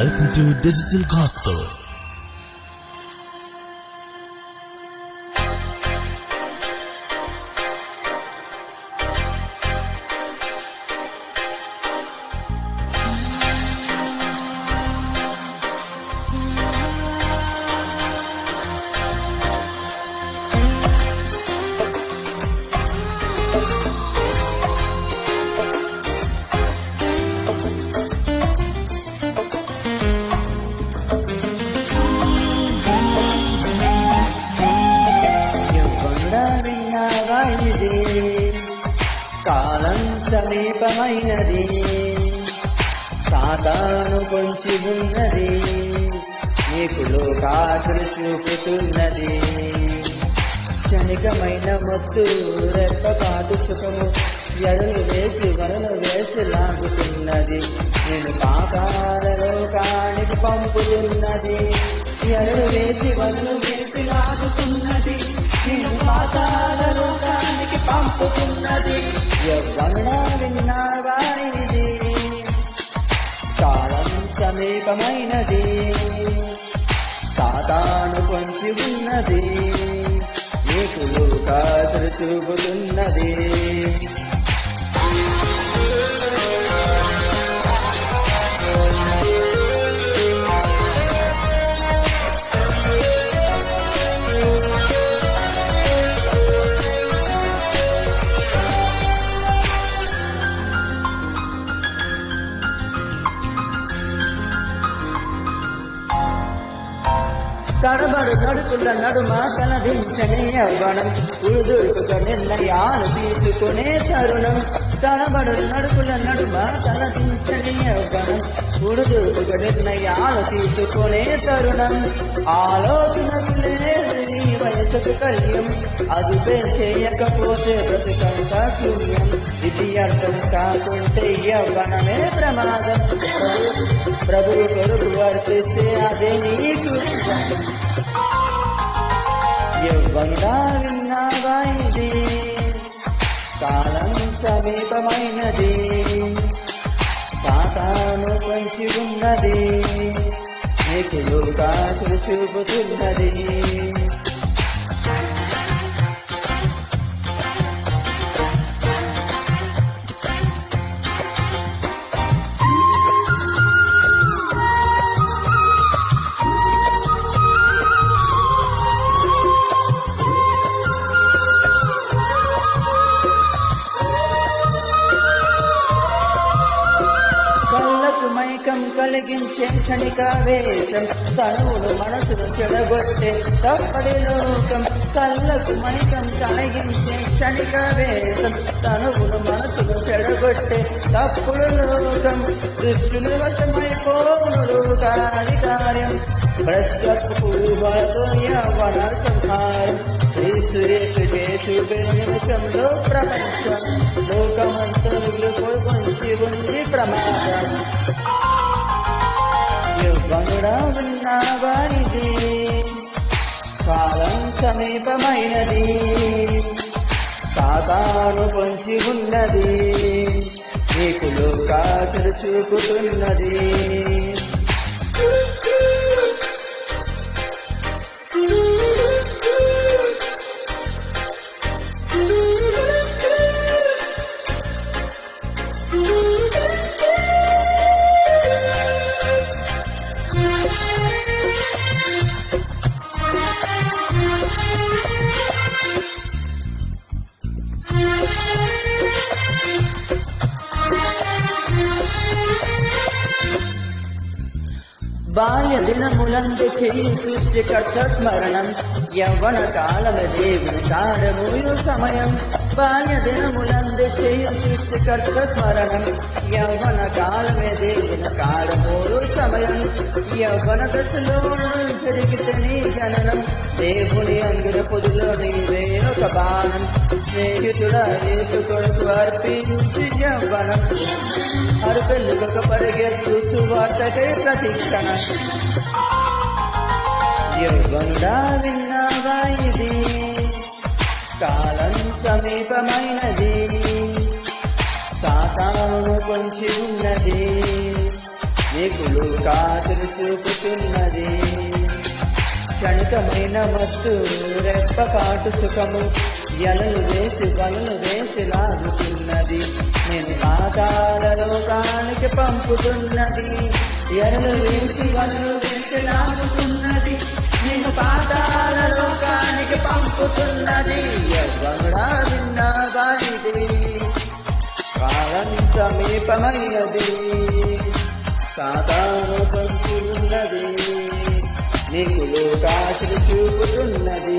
Welcome to Digital Gospel. కాలం సమీపమైనది. సాతాను పొంచి ఉన్నది. నీకు లోకాసులు చూపుతున్నది. క్షణికమైన మొత్తు రెప్పపాటు సుఖము. ఎడలు వేసి వరలు వేసి లాగుతున్నది. నేను పాతాల లోకానికి పంపుతున్నది. ఎరడు వేసి వదులు వేసి లాగుతున్నది. నేను పాతాల లోకానికి పంపుతున్నది. ఎవ్వడా విన్నావా ఇది కాలం సమీపమైనది. సాతాను పొంచి ఉన్నది. నీకు లోకాశలు చూపుతున్నది. తడబడు నడుకుల నడుమ తలదించని యవ్వనం. ఉడుదుడుకుక నిర్ణయాలు తీసుకునే తరుణం. తడబడు నడుకుల నడుమ తలదించని యవ్వనం. ఉడుదుడుకుక నిర్ణయాలు తీసుకునే తరుణం. ఆలోచనకు లేదు నీ వయసుకు కళ్యం అదుపే చేయకపోతే బ్రతుకంత శూన్యం. ఇది అర్థం కాకుంటే యవ్వనమే ప్రమాదం ప్రభు ప్రభు కొరకు అర్పిస్తే అదే నీకు. ఎవ్వంగా విన్నావా ఇది కాలం సమీపమైనది సాతాను పంచి ఉన్నది నీకు లోకాశలు చూపుతున్నది కళ్ళకు మైకం కలిగించే క్షణికావేశం వేషం. మనసును చెడగొట్టే తప్పడి లోకం. కళ్ళకు మైకం కలిగించే క్షణికావేశం వేషం. మనసును చెడగొట్టే తప్పుడు లోకం. దృష్టిని వశమైపోను లోకాది కార్యం భ్రష్టపు పురువాతో యవన సంహారం క్రీస్తురేకుటే చూపే నిమిషంలో ప్రపంచం. లోకమంతలు పొంచి ఉంది ప్రమాదం. వనుడా ఉన్న వారిది కాలం సమీపమైనది. సాతాను పొంచి ఉన్నది. నీకు లోకాశలు చూపుతున్నది. బాల్య దినములందు చేయి సృష్టికర్త స్మరణం. యవ్వన కాలమ దేవుని కాడముయు సమయం. బాల్య దినములందు చేయు సృష్టికర్త స్మరణం. యవ్వన కాలమే దేవుని కాడమూరు సమయం. యవ్వన దశలో జరిగితే నీ జననం. దేవుని అందుల పొదులో నీవే ఒక బాణం. స్నేహితుడ యేసు కొరకు అర్పించి యవ్వనం. అరుపెల్లుగక పరిగెత్తు సువార్తకై ప్రతిక్షణ. యవ్వనుడా విన్నావా ఇది? కాలం సమీపమైనది. సాతాను పొంచి ఉన్నది నీకులు కాసులు చూపుతున్నది. క్షణికమైన మత్తు రెప్పపాటు సుఖము. ఎలలు వేసి వలలు వేసి లాగుతున్నది. నేను పాతాల లోకానికి పంపుతున్నది. ఎలలు వేసి వలలు వేసి లాగుతున్నది. నేను పాతాల లోకానికి పంపుతున్నది. సమీపమైనది సాతాను పంచున్నది నీకు లోకాశలు చూపుతున్నది.